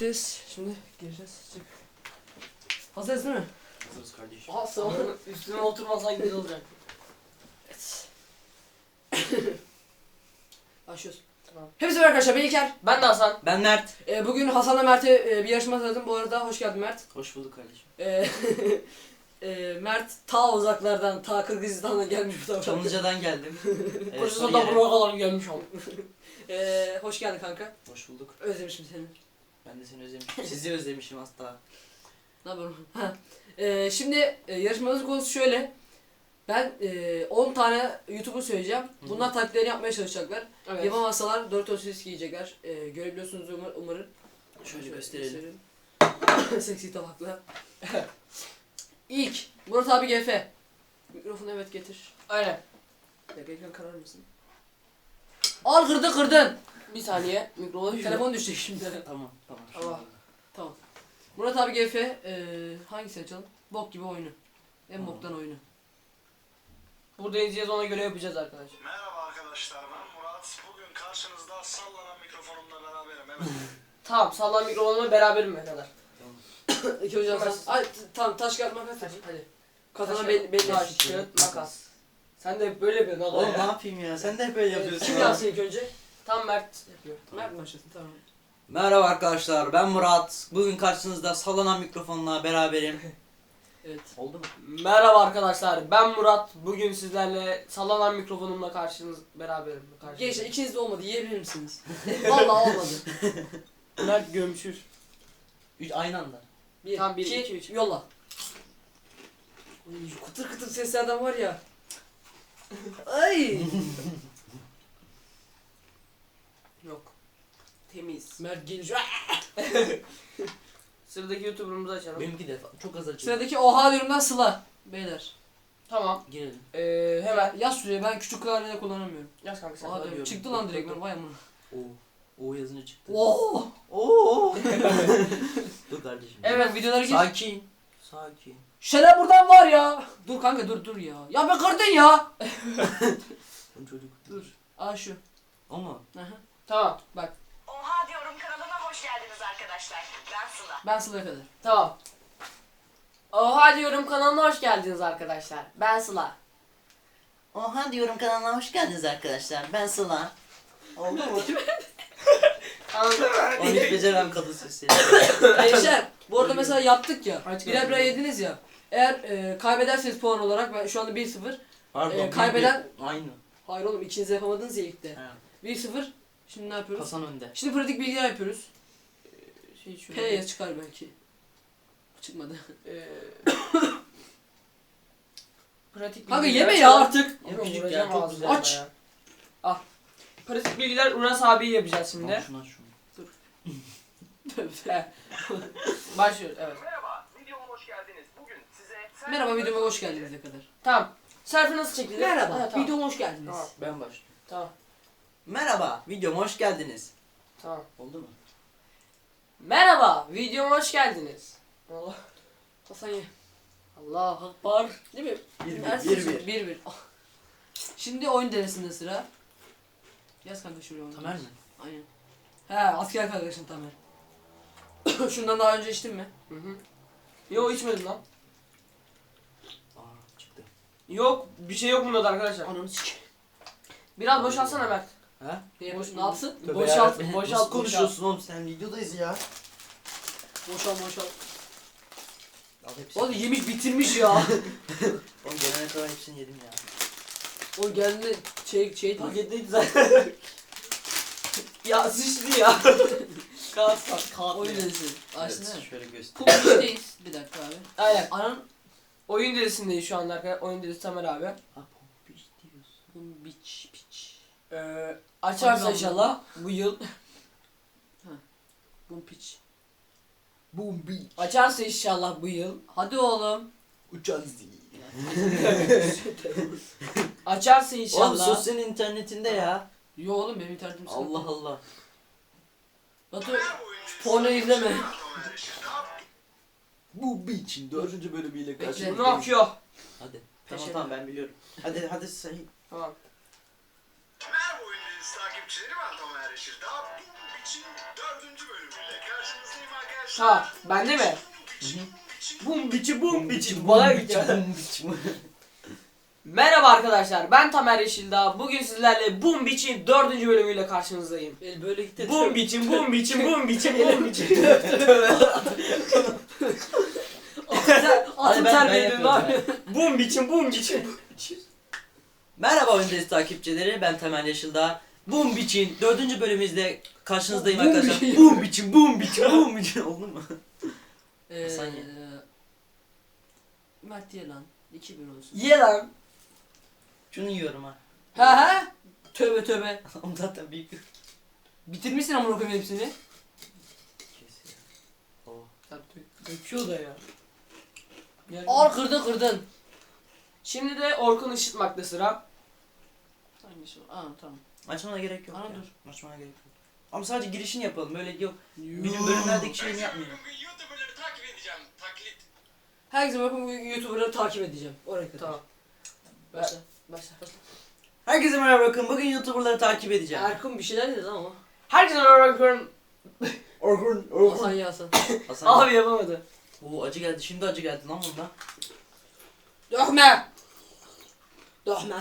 Biz şimdi gireceğiz. Çık. Hazırız değil mi? Hazırız kardeşim. Aa sağ ol. Üstüne oturmasan güzel olacak. Evet. Başlıyoruz. Tamam. Hepsi merhaba arkadaşlar ben İlker. Ben de Hasan. Ben Mert. Ee, bugün Hasan'la Mert'e e, bir yarışma hazırladım. Bu arada hoş geldin Mert. Hoş bulduk kardeşim. Ee, e, Mert ta uzaklardan, ta Kırgızistan'dan gelmiş bu tarafa. Çamlıca'dan geldim. Evet, da Sarıyer'e. buraya kadar gelmiş ama. Ee, hoş geldin kanka. Hoş bulduk. Özlemişim seni. Ben de seni özlemişim. Sizi özlemişim hatta. Ne yapıyorum? Ha. Ee, şimdi e, yarışmamızın konusu şöyle. Ben e, 10 tane YouTuber söyleyeceğim. Bunlar taklitlerini yapmaya çalışacaklar. Evet. Yapamazsalar 4 ölçüsü giyecekler. Ee, görebiliyorsunuz umar, umarım. Şöyle gösterelim. gösterelim. Seksi tabakla. İlk Murat abi GF. Mikrofonu evet getir. Aynen. Ekran karar mısın? Al kırdı kırdın. Bir saniye. Mikrofonu şöyle. Telefon düşecek şimdi. Tamam tamam. Allah. Tamam. Murat abi GF e, hangisi açalım? Bok gibi oyunu. En boktan oyunu. Burada izleyeceğiz ona göre yapacağız arkadaşlar. Merhaba arkadaşlar ben Murat. Bugün karşınızda sallanan mikrofonumla beraberim. Evet. Tamam sallan mikrofonla beraberim ben kadar. İki hocam Taş- Ay t- tamam taş kağıt makas Taş- hadi. Kazanan belli belli. Taş, kağıt, makas. Sen de hep böyle yapıyorsun Oğlum ne ya. yapayım ya? Sen de hep böyle yapıyorsun. Kim ya. yazsın ilk önce? Tam Mert yapıyor. Mert başlasın tamam. Merhaba arkadaşlar. Ben Murat. Bugün karşınızda sallanan mikrofonla beraberim. Evet. Oldu mu? Merhaba arkadaşlar ben Murat. Bugün sizlerle sallanan mikrofonumla karşınız beraberim. Karşınızda. Gençler ikiniz de olmadı yiyebilir misiniz? Vallahi olmadı. Mert gömüşür. Üç aynı anda. Bir, Tamam, bir, iki, iki, üç. yolla. Şu kıtır kıtır seslerden var ya. Ay. Yok. Temiz. Mert geliyor. Sıradaki YouTuber'ımızı açalım. Benimki de çok az açıyor. Sıradaki oha diyorumdan Sıla. Beyler. Tamam. Girelim. Ee, hemen. Yaz şuraya ben küçük klavyeyle kullanamıyorum. Yaz kanka sen. Oha diyorum. diyorum. Çıktı lan direkt ben vay amına. O. O yazınca çıktı. Oo. Oo. Dur kardeşim. Evet. videolara gir. Sakin. Sakin. Şele buradan var ya. Dur kanka dur dur ya. Ya be kırdın ya. Çocuk. Dur. Aa şu. Mu? Aha. Tamam. Oha diyorum kanalına hoş geldiniz arkadaşlar. Ben Sıla. Ben Sıla'ya kadar. Tamam. Oha diyorum kanalına hoş geldiniz arkadaşlar. Ben Sıla. Oha diyorum kanalına hoş geldiniz arkadaşlar. Ben Sıla. Oldu mu? Anladım. Onu hiç beceremem kadın sesi. Gençler bu arada mesela yaptık ya. Birer birer yediniz ya. Eğer e, kaybederseniz puan olarak ben şu anda 1-0. Pardon. Ee, kaybeden- bir- bir- Aynı. Hayır oğlum ikiniz de yapamadınız ya ilk de. Ha, 1-0. Şimdi ne yapıyoruz? Hasan önde. Şimdi pratik bilgiler yapıyoruz. Şey şöyle. P'ye çıkar belki. Çıkmadı. Ee, pratik Kanka yeme ya artık. Yeme Küçük vuracağım ya, çok ağzına güzel. Aç. ya. Al. Pratik bilgiler Uras abi yapacağız Tamam, şimdi. şunu aç şunu. Evet. Başlıyoruz evet. Merhaba, videoma hoş geldiniz. Bugün size... Merhaba videoma hoş geldiniz ne kadar. Tamam. Selfie nasıl çekilir? Merhaba Ha, tamam. videoma hoş geldiniz. Tamam. Ben başlıyorum. Tamam. Merhaba, videoma hoş geldiniz. Tamam. Oldu mu? Merhaba. Videoma hoş geldiniz. Allah. Hasan ye. Allah akbar. Değil mi? Bir bir, Ersin bir bir. bir bir. Ah. Şimdi oyun denesinde sıra. Yaz kanka şuraya onu. Tamer mi? Aynen. He asker arkadaşın Tamer. Şundan daha önce içtin mi? Hı hı. Yok içmedim lan. Aa, çıktı. Yok bir şey yok bunda da arkadaşlar. Ananı sik. Biraz boşalsana Mert. Ha? Ne, Boş- ne yapsın? Tövbe Boşalt, yarabbim. boşalt, Nasıl boşalt. konuşuyorsun oğlum sen videodayız ya. Boşal boşal. Al hepsini. Oğlum yemiş bitirmiş ya. Oğlum gelene kadar hepsini yedim ya. o geldi şey şey Paketteydi zaten. ya sıçtı ya. Kağıt kağıt kağıt. oyun ya. denesi. Açtın Evet, değil mi? şöyle göster. Kum işteyiz. Bir dakika abi. Aynen. Anan Oyun delisindeyiz şu anda arkadaşlar. Oyun delisi Tamer abi. Ha pompiş diyorsun. kum biç. Ee, açarsa Hadi inşallah bu yıl. Kum piç. Boom beach. Açarsa inşallah bu yıl. Hadi oğlum. Uçağız değil. Açarsa Oğlum inşallah. sosyal internetinde ya. Yo oğlum benim internetim sıkıntı. Allah Allah. Batu porno izleme. Bu beach'in dördüncü bölümüyle Bekle. karşınızdayım. Ne yapıyor? Hadi. Tamam tamam ben biliyorum. Hadi hadi say. Tamam. Takipçileri ben Tamer Yeşil. Daha bu için dördüncü bölümüyle karşınızdayım arkadaşlar. Ha bende mi? Bum biçi bum biçi bana gidiyor. Merhaba arkadaşlar ben Tamer Yeşildağ. Bugün sizlerle Bum Biç'in dördüncü bölümüyle karşınızdayım. El böyle gitti. Bum biçim, bum biçim, bum biçim, bum biçim. Atın ben- ben terbiyeli yapıyorum. Bum biçim, bum biçim. Merhaba Öndesi takipçileri ben Temel Yaşıldağ. Boom Biç'in dördüncü bölümümüzde karşınızdayım Boom arkadaşlar. Biç'in. Boom Biç'in, Boom Biç'in, Boom Biç'in oldu mu? Ee, Saniye. Mert ye lan. 2000 olsun. Ye lan. Şunu yiyorum ha. Ha ha. Tövbe tövbe. Oğlum zaten büyük bir Bitirmişsin amına koyayım hepsini. kesiyor. Oh. Döküyor da ya. Gel. Al kırdın kırdın. Şimdi de Orkun Işıtmak'ta sıra. Hangisi? Aa tamam. Açmana gerek yok Ana ya. dur. Açmana gerek yok. Ama sadece girişini yapalım. Böyle yok. Bizim bölümlerdeki şeyini yapmayalım. Bugün YouTuber'ları takip edeceğim. Taklit. Herkese bakın bu YouTuber'ları takip edeceğim. Oraya kadar. Tamam. Başla. Başla. Herkese merhaba bakın. Bugün YouTuber'ları takip edeceğim. Erkun bir şeyler dedi ama. Herkese merhaba Orkun. Orkun, Hasan ya Hasan. Hasan. Abi yapamadı. Oo acı geldi. Şimdi acı geldi lan bunda. Dökme. Dökme.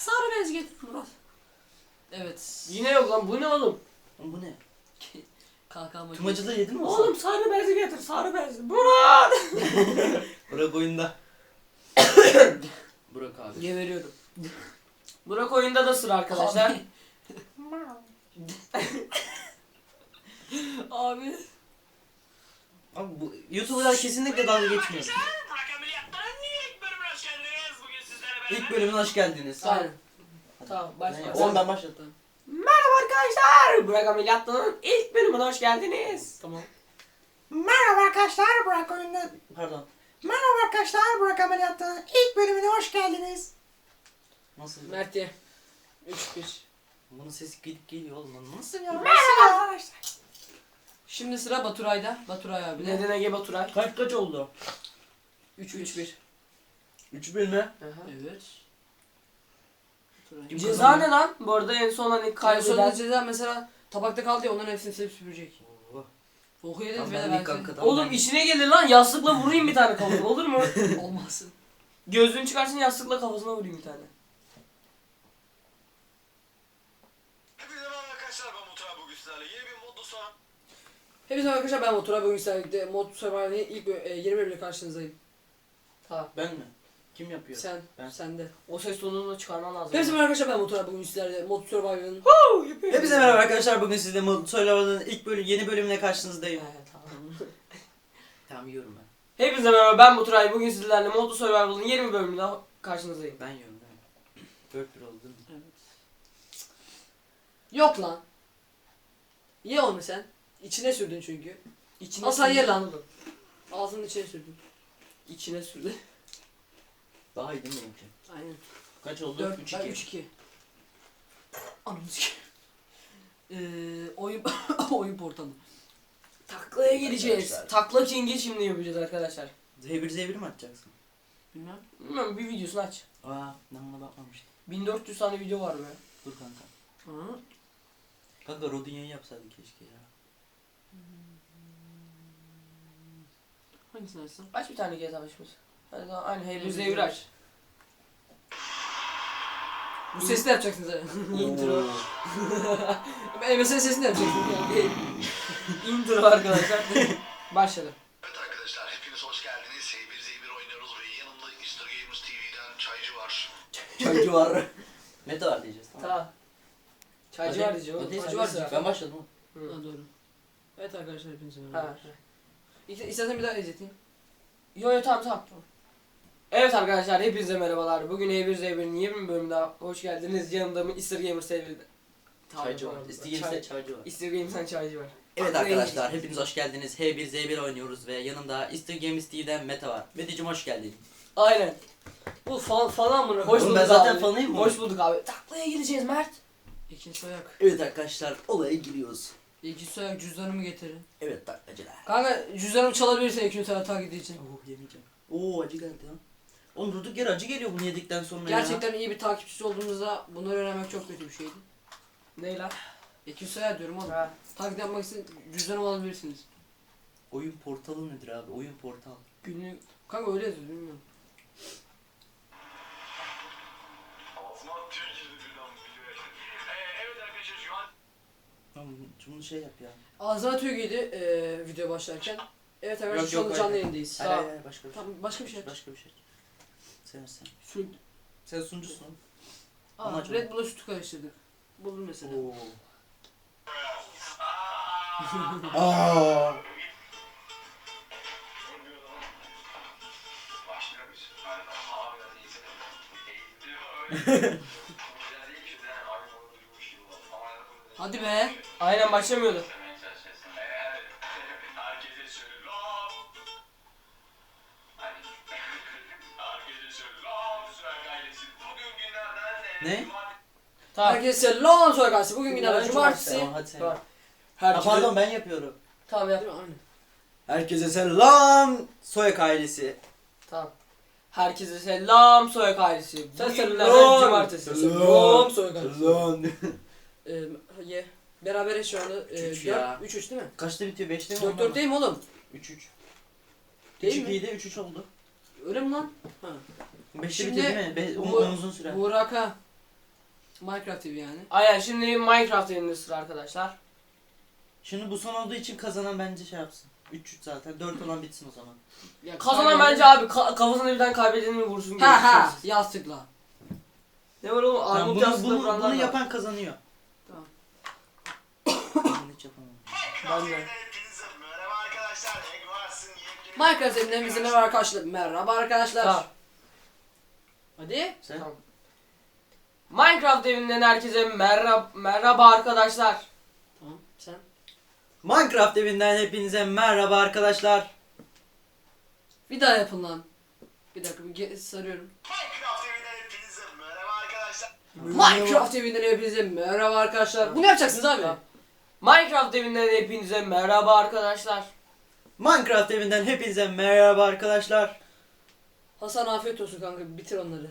Sarı bez git Murat. Evet. Yine yok lan bu ne oğlum? Oğlum bu ne? Kalkan Tüm acıları yedin mi Hasan? Oğlum sarı bezi getir sarı bezi. Murat. Burak oyunda. Burak abi. Geberiyorum. Burak oyunda da sıra arkadaşlar. Abi. Abi. Abi bu YouTuber'lar kesinlikle dalga geçmiyor. Burak Ameliyatlar'ın ilk bölümüne hoş geldiniz. Bugün sizlerle beraber. İlk bölümüne hoş geldiniz. Aynen. tamam başla. Oğlum ben başladım. Merhaba arkadaşlar. Burak Ameliyatlı'nın ilk bölümüne hoş geldiniz. Tamam. Merhaba arkadaşlar Burak oyunda. Pardon. Merhaba arkadaşlar Burak Ameliyatlı'nın ilk bölümüne hoş geldiniz. Nasıl? Mert ye. 3-1. Bunun sesi gidip geliyor oğlum lan. Nasıl ya? Merhaba arkadaşlar. Şimdi sıra Baturay'da. Baturay abi. Neden Ege Baturay? Kaç kaç oldu? 3-3-1. 3 bölümü. Evet. Kim Ceza ne lan? Bu arada en son hani Kaybeden kaybeden. ceza mesela tabakta kaldı ya onların hepsini silip süpürecek. Oo. Oku yediniz Tamam, ben ben ilk. Oğlum işine gelir lan yastıkla vurayım bir tane kafasına olur mu? Olmasın. Gözlüğünü çıkarsın yastıkla kafasına vurayım bir tane. Hepinize merhaba arkadaşlar. Ben Mutra bugün sizlerle yeni bir modlu sonra. Hepinize merhaba arkadaşlar ben Baturay. Bugün sizlerle Mod Survival'in ilk bö- e, 20 bölümle karşınızdayım. Tamam. Ben mi? Kim yapıyor? Sen, Ben. sende. O ses tonunu da çıkarman lazım. Hepinize merhaba arkadaşlar ben Baturay. Bugün sizlerle Mod Survival'in Hepinize merhaba arkadaşlar. Bugün sizle Mutlu Survival'ın ilk bölüm yeni bölümüne karşınızdayım. Evet, tamam. Tamam yiyorum ben. Hepinize merhaba ben Baturay. Bugün sizlerle Modlu Survival'ın 20 bölümünde karşınızdayım. Ben yiyorum mi? 4 1 oldu değil mi? Evet. Yok lan. Ye onu sen. İçine sürdün çünkü. İçine Hasan ye lan. Ağzının içine sürdün. İçine sürdü. Daha iyi değil mi benimki? Aynen. Kaç oldu? 4 3 ben 2. 3 2. Ananı sikeyim. Eee oyun oyun portalı. Taklaya gireceğiz. Arkadaşlar. Takla King'i şimdi yapacağız arkadaşlar. Z1 Z1 mi atacaksın? Bilmem. Bilmiyorum bir videosunu aç. Aa ben buna bakmamıştım. 1400 tane video var be. Dur kanka. Ha? Kanka Rodinya'yı yapsaydık keşke ya. Hangisini açsam? Aç bir tane GTA 5'imiz. Hadi tamam aynı Hey, H1 Z1 Z1 aç. Bu sesini de yapacaksınız ha. Intro. MSN sesini de yapacaksınız. Intro arkadaşlar. Başladı. Evet arkadaşlar hepiniz hoş geldiniz. Z1 Z1 oynuyoruz ve yanımda Easter Gamers TV'den Çaycı var. Çaycı var. Diyeceğiz tamam. Tamam. Çaycı var diyeceğim. Hadi, Çaycı var. Ben başladım. Hı. Ha doğru. Evet arkadaşlar hepinize merhaba. Ha. İste- İstersen bir daha izleteyim. Yo yo tamam tamam. Evet arkadaşlar hepinize merhabalar. Bugün E1 Z1'in 20 bölümünde hoş geldiniz. Yanımda mı Easter Gamer sevgili. Çaycı var. İsteyimse çaycı var. Easter Gamers'ten çaycı var. Evet arkadaşlar hepiniz hoş geldiniz. H1Z1 oynuyoruz ve yanımda Easter Games TV'den Meta var. Mete'cim hoş geldin. Aynen. Bu fan falan mı? Hoş Oğlum bulduk ben zaten abi. fanıyım mı? Hoş bulduk abi. Taklaya gireceğiz Mert. İkinci soyak. Evet arkadaşlar olaya giriyoruz. İkinci soyak cüzdanımı getirin. Evet taklacılar. Kanka cüzdanımı çalabilirsin ikinci soyak takip için. Oh yemeyeceğim. Oo acı geldi lan. Oğlum durduk yere acı geliyor bunu yedikten sonra ya. Gerçekten iyi bir takipçisi olduğumuzda bunları öğrenmek çok kötü bir şeydi. Ne lan? İkinci soyak diyorum oğlum. Ha. Takip yapmak için cüzdanımı alabilirsiniz. Oyun portalı nedir abi? Oyun portal. Günlük. Kanka öyle yazıyor bilmiyorum. Ağzıma tüy girdi birden videoya. Ee, evet arkadaşlar şu an Tamam bunu şey yap ya. Ağzına tüy giydi eee video başlarken. Evet arkadaşlar şu hayır. canlı yayındayız. Hayır, hayır başka bir şey. Tamam başka bir şey. Başka bir şey. Sen sen. Şu, Sen sunucusun. aa, Amacım. Red Bull'a sütü karıştırdık. Buldum mesela. Oo. Aa. Hadi abi biraz iyisin. Ne? Tamam. Herkese selam soygaçsı. Bugün Bugün günlerden cumartesi. cumartesi. Tamam hadi sen. Tamam. Ha, Herkese... pardon ben yapıyorum. Tamam yap. Aynen. Herkese selam. Soyak ailesi. Tamam. Herkese selam Soyak ailesi. Sen Bugün selam. günlerden cumartesi. Selam soygaçsı. Selam. Eee ye. Beraberiz şu anda. Üç 4 ya. 3 3 değil mi? Kaçta bitiyor? 5'te mi? 4 4 değil mi oğlum? 3 3. Değil 3 mi? 2 7 3 3 oldu. Öyle mi lan? Ha. 5'te Şimdi bitiyor değil mi? Be bu, uzun süre. Burak'a Minecraft TV yani. Aynen şimdi Minecraft elinde sıra arkadaşlar. Şimdi bu son olduğu için kazanan bence şey yapsın. 3 3 zaten. 4 olan bitsin o zaman. Ya, Kazanan bence abi ka- kafasına birden kaybedeni vursun. Ha ha gerekiyor. yaz tıkla. Ne var oğlum? Tamam, Armut bunu, bunu, vuranlar bunu var. yapan kazanıyor. Tamam. Ben hiç yapamam. Ben de. Hepinize merhaba arkadaşlar. Yepyeni Minecraft merhaba arkadaşlar. Merhaba arkadaşlar. Tamam. Hadi. Sen? Tamam. Minecraft evinden herkese merhaba, merhaba arkadaşlar. Tamam sen. Minecraft evinden hepinize merhaba arkadaşlar. Bir daha yapın lan. Bir dakika bir ge- sarıyorum. Minecraft evinden hepinize merhaba arkadaşlar. Minecraft evinden hepinize merhaba arkadaşlar. Bunu yapacaksınız abi. Minecraft evinden hepinize merhaba arkadaşlar. Minecraft evinden hepinize merhaba arkadaşlar. Hasan afiyet olsun kanka bitir onları.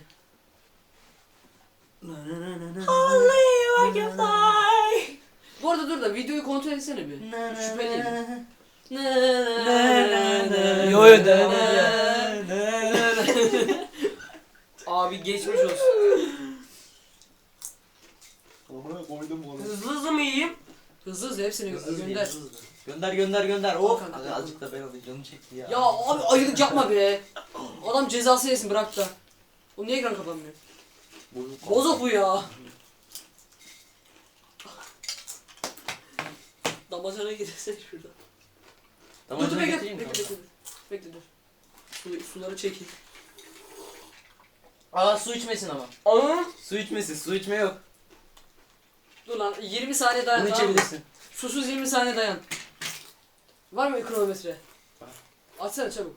Bu arada dur da videoyu kontrol etsene bir. Şüpheliyim. Yo, yo, Abi geçmiş olsun. Hızlı hızlı mı yiyeyim? Hızlı hızlı hepsini gö- gönder. Gönder gönder gönder. Of. Kanka, azıcık da ben alayım canım çekti ya. Ya abi ayılık yapma be. Adam cezası yesin bırak da. O niye ekran kapanmıyor? Bozuk. Bozuk bu ya. Damacana girsene şurada. Tamam dur dur getireyim Bekle, bekle, bekle dur. Su, suları çekin. Aa su içmesin ama. Onun Su içmesin. Su içme yok. Dur lan 20 saniye dayan. Bunu içebilirsin. Susuz 20 saniye dayan. Var mı kronometre? Var. Açsana çabuk.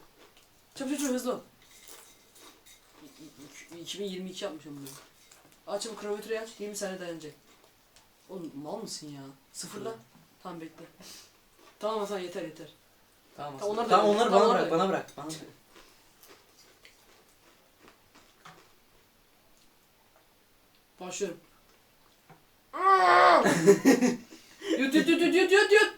Çabuk çabuk hızlı ol. İ- i- 2022 yapmışım bunu. Aç çabuk kronometreyi aç. 20 saniye dayanacak. Oğlum mal mısın ya? Sıfırla. Tamam bekle. Tamam Hasan yeter yeter. Tamam. Tamam, onları da tamam onları bana bırak, da bana bırak, bana bırak. Başlıyorum. yut yut yut yut yut yut yut.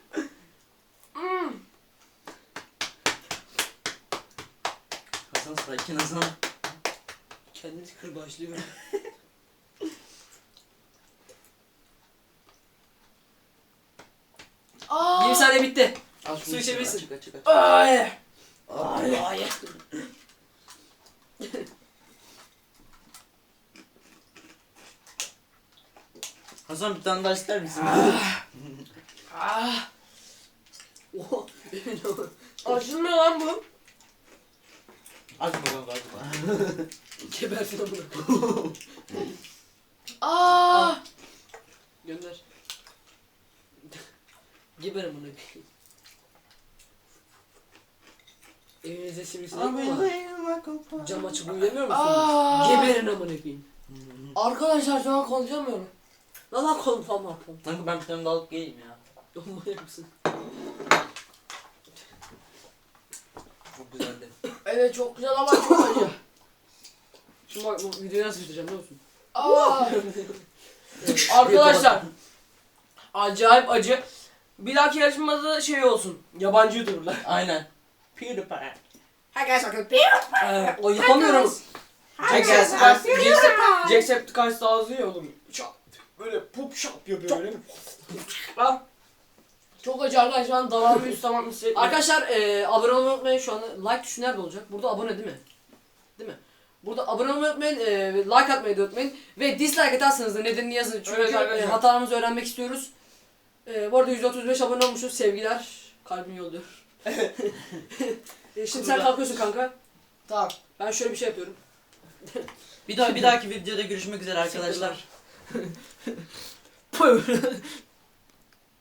Hasan sakin Hasan. Kendini kır başlıyor. Aa. 20 saniye bitti. Al Su içebilirsin. Açık açık açık. Ay. Ay ay. Hasan bir tane daha ister misin? Ah. Emin ol. Açılmıyor lan bu. Açma kanka açma. Gebertin amına. Aa. Gönder. Geber amına. Evinizde sivrisinek mi var? Cam açıp uyuyamıyor musunuz? Aa. Geberin amına koyayım. Arkadaşlar şu an konuşamıyorum. Lan lan falan var. Kanka ben bir tane daha alıp geleyim ya. Manyak mısın? Çok güzeldi. Evet çok güzel ama çok acı. Şimdi bak bu videoyu nasıl bitireceğim biliyor musun? Aa. Arkadaşlar acayip acı. Bir dahaki yarışmada şey olsun. Yabancı YouTuber'lar. Aynen. PewDiePie. Ee, o yapamıyorum. Jacksepticeye Jacksepticeye ağzı ya oğlum. Çat. Böyle pop şap yapıyor böyle. Lan. Çok acı arkadaşlar şu an dalağımı üst tamam hissetmiyorum. Arkadaşlar e, abone olmayı unutmayın şu anda. Like tuşu nerede olacak? Burada abone değil mi? Değil mi? Burada abone olmayı unutmayın, e, like atmayı da unutmayın. Ve dislike atarsanız da nedenini yazın. Çünkü Evet e, arkadaşlar. hatalarımızı öğrenmek istiyoruz. E, bu arada 135 abone olmuşuz. Sevgiler. Kalbimi yolluyor. e, şimdi sen kalkıyorsun kanka. Tamam. Ben şöyle bir şey yapıyorum. Bir daha bir dahaki videoda görüşmek üzere arkadaşlar.